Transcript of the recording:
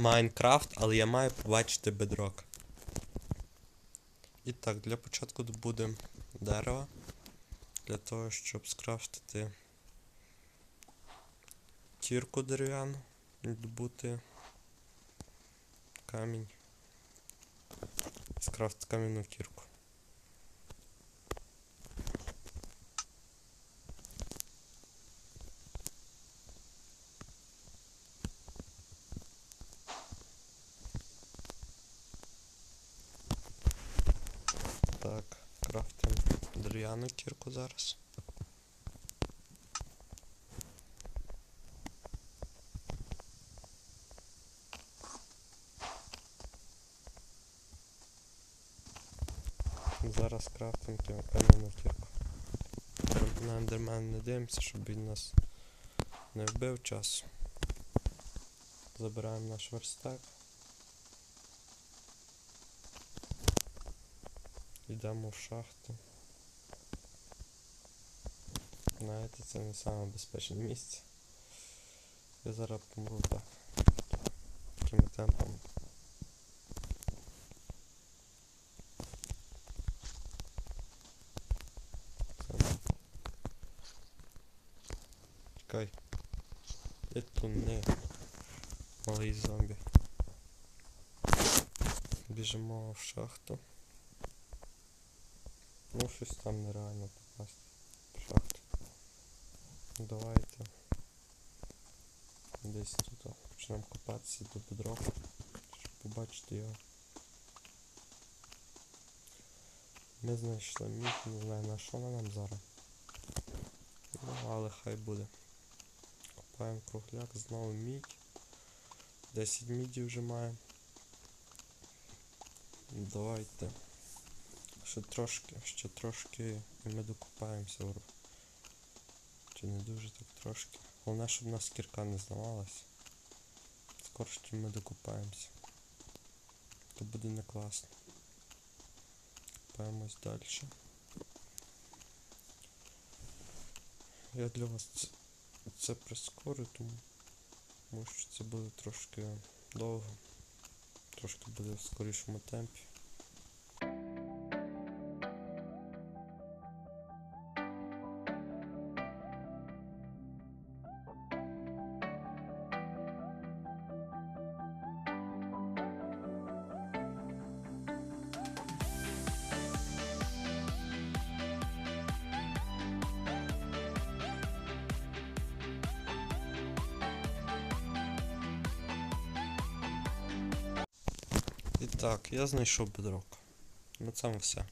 Майнкрафт, але я маю побачити бедрок. І так, для початку добудемо дерево. Для того, щоб скрафтити тірку дерев'яну добути камінь. Скрафтити кам'яну кірку. Так, крафтимо дерев'яну кірку зараз. Зараз крафтимо ка- кам'яну кірку. На ендермен не дивимося, щоб він нас не вбив часу. Забираємо наш верстак. Йдемо в шахту. Знаєте, це не саме безпечне місце. Я зараз помру так. Такими темпами. Чекай. Де туни? Малий зомбі. Біжимо в шахту. Ну, щось там нереально попасти. В шахту. Давайте. Десь тут почнемо копатися до бедроку, щоб побачити його. Ми знайшли мідь, не знаю на що вона нам зараз. Ну, але хай буде. Копаємо кругляк, знову мідь. 10 міді вже маємо. Давайте. Ще трошки, ще трошки і ми докопаємося. вр- Чи не дуже так трошки. Головне, щоб у нас кірка не зламалась. Скорше чим ми докопаємося. То буде не класно. Копаємось далі. Я для вас це, це прискорю, тому що це буде трошки довго. Трошки буде в скорішому темпі. І так, я знайшов бедрок. На цьому все.